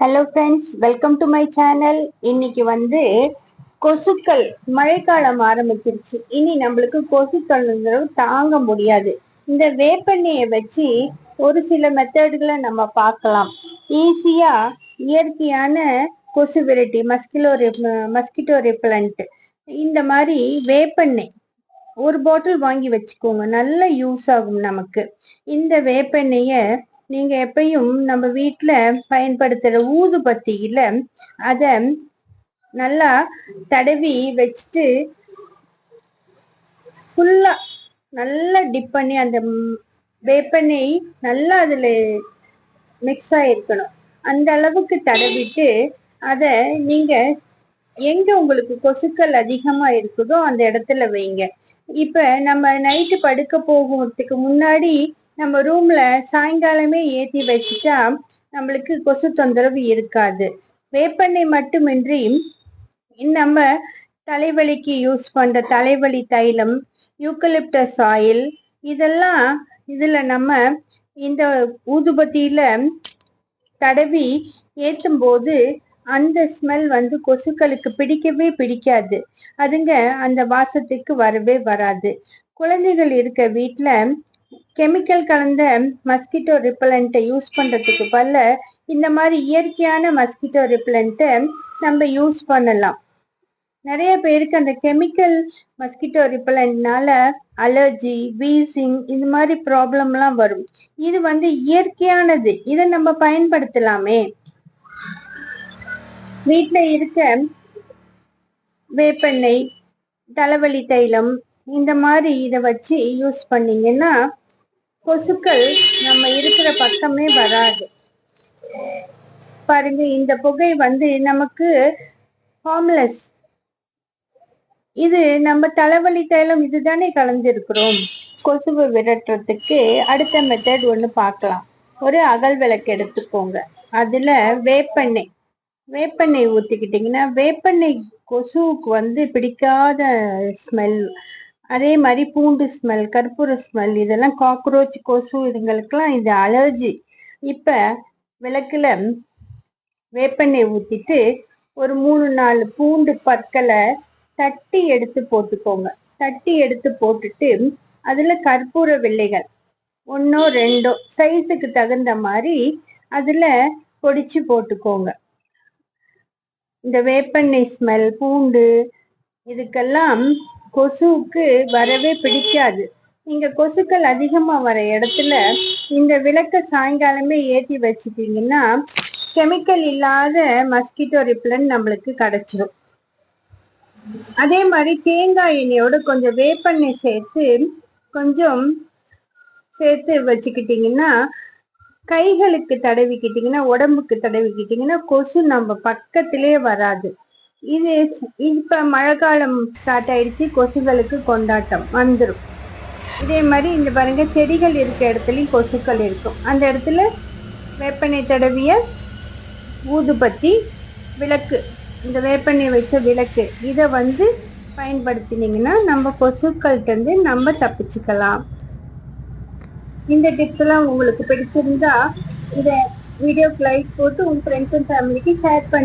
Hello friends welcome to my channel இன்னைக்கு வந்து கொசுக்கள் மழைக்காலம் ஆரம்பிச்சிருச்சு. இனி நம்மளுக்கு கொசு தொந்தரவு தாங்க முடியாது. இந்த வேப்பெண்ணெயை வச்சு ஒரு சில மெத்தடுகளை நம்ம பார்க்கலாம். ஈஸியா இயற்கையான கொசு விரட்டி மஸ்கிலோ மஸ்கிட்டோ ரிப்பலண்ட் இந்த மாதிரி வேப்பெண்ணெய் ஒரு பாட்டில் வாங்கி வச்சுக்கோங்க. நல்ல யூஸ் ஆகும் நமக்கு. இந்த வேப்பெண்ணெயை நீங்க எப்பயும் நம்ம வீட்டுல பயன்படுத்துற ஊதுபத்தியில அத நல்லா தடவி வச்சுட்டு ஃபுல்லா நல்லா டிப் பண்ணி அந்த ம், வேப்பெண்ணெய் நல்லா அதுல மிக்ஸ் ஆயிருக்கணும். அந்த அளவுக்கு தடவிட்டு அத நீங்க எங்க உங்களுக்கு கொசுக்கள் அதிகமா இருக்குதோ அந்த இடத்துல வைங்க. இப்ப நம்ம நைட்டு படுக்க போகிறதுக்கு முன்னாடி நம்ம ரூம்ல சாயங்காலமே ஏத்தி வச்சுட்டா நம்மளுக்கு கொசு தொந்தரவு இருக்காது. வேப்பெண்ணெய் மட்டுமின்றி நம்ம தலைவலிக்கு யூஸ் பண்ற தலைவலி தைலம் யூக்கலிப்டஸ் ஆயில் இதெல்லாம் இதுல நம்ம இந்த ஊதுபத்தியில தடவி ஏற்றும் போது அந்த ஸ்மெல் வந்து கொசுக்களுக்கு பிடிக்கவே பிடிக்காது. அதுங்க அந்த வாசத்துக்கு வரவே வராது. குழந்தைகள் இருக்க வீட்டில் கெமிக்கல் கலந்த மஸ்கிட்டோ ரிப்பலண்ட்டை யூஸ் பண்ணுறதுக்கு பதிலா இந்த மாதிரி இயற்கையான மஸ்கிட்டோ ரிப்பலண்ட்டை நம்ம யூஸ் பண்ணலாம். நிறைய பேருக்கு அந்த கெமிக்கல் மஸ்கிட்டோ ரிப்பலண்ட்னால அலர்ஜி வீசிங் இந்த மாதிரி ப்ராப்ளம்லாம் வரும். இது வந்து இயற்கையானது. இதை நம்ம பயன்படுத்தலாமே. வீட்டில் இருக்க வேப்பெண்ணெய் தலைவலி தைலம் இந்த மாதிரி இதை வச்சு யூஸ் பண்ணீங்கன்னா கொசுக்கள் நம்ம இருக்கிற பக்கமே வராது. பாருங்க இந்த புகை வந்து நமக்கு ஹார்ம்லெஸ் இது நம்ம தலைவலி தைலம் இதுதானே கலந்துருக்கிறோம். கொசுவை விரட்டுறதுக்கு அடுத்த மெத்தட் ஒன்று பார்க்கலாம். ஒரு அகல் விளக்கு எடுத்துக்கோங்க. அதுல வேப்பெண்ணெய். வேப்பெண்ணெய் ஊத்திக்கிட்டீங்கன்னா வேப்பெண்ணெய் கொசுவுக்கு வந்து பிடிக்காத ஸ்மெல் அதே மாதிரி பூண்டு ஸ்மெல் கற்பூர ஸ்மெல் இதெல்லாம் காக்ரோச் கொசு இதுங்களுக்கெல்லாம் இது அலர்ஜி இப்ப விளக்குல வேப்பெண்ணெய் ஊத்திட்டு ஒரு மூணு நாலு பூண்டு பற்களை தட்டி எடுத்து போட்டுக்கோங்க. தட்டி எடுத்து போட்டுட்டு அதுல கற்பூர வெள்ளைகள் ஒன்றோ ரெண்டோ சைஸுக்கு தகுந்த மாதிரி அதுல பொடிச்சு போட்டுக்கோங்க. இந்த வேப்பெண்ணெய் ஸ்மெல் பூண்டு இதுக்கெல்லாம் கொசுவுக்கு வரவே பிடிக்காது. நீங்க கொசுக்கள் அதிகமா வர இடத்துல இந்த விளக்க சாயங்காலமே ஏற்றி வச்சுட்டீங்கன்னா கெமிக்கல் இல்லாத மஸ்கிட்டோ ரிப்ளன் நம்மளுக்கு கிடைச்சிரும். அதே மாதிரி தேங்காய் எண்ணெயோட கொஞ்சம் வேப்பெண்ணெய் சேர்த்து கொஞ்சம் சேர்த்து வச்சுக்கிட்டீங்கன்னா கைகளுக்கு தடவிக்கிட்டீங்கன்னா உடம்புக்கு தடவிக்கிட்டீங்கன்னா கொசு நம்ம பக்கத்திலே வராது. இது இப்ப மழை காலம் ஸ்டார்ட் ஆயிடுச்சு கொசுகளுக்கு கொண்டாட்டம் வந்துடும் இதே மாதிரி இந்த பாருங்க செடிகள் இருக்க இடத்துலையும் கொசுக்கள் இருக்கும். அந்த இடத்துல வேப்பெண்ணெய் தடவிய ஊதுபத்தி விளக்கு இந்த வேப்பெண்ணெய் வச்ச விளக்கு இதை வந்து பயன்படுத்தினீங்கன்னா நம்ம கொசுக்கள்கிட்டருந்து நம்ம தப்பிச்சுக்கலாம். இந்த டிப்ஸ் எல்லாம் உங்களுக்கு பிடிச்சிருந்தா இதை வீடியோக்கு லைக் போட்டு உங்க ஃப்ரெண்ட்ஸ் அண்ட் ஃபேமிலிக்கு ஷேர் பண்ணி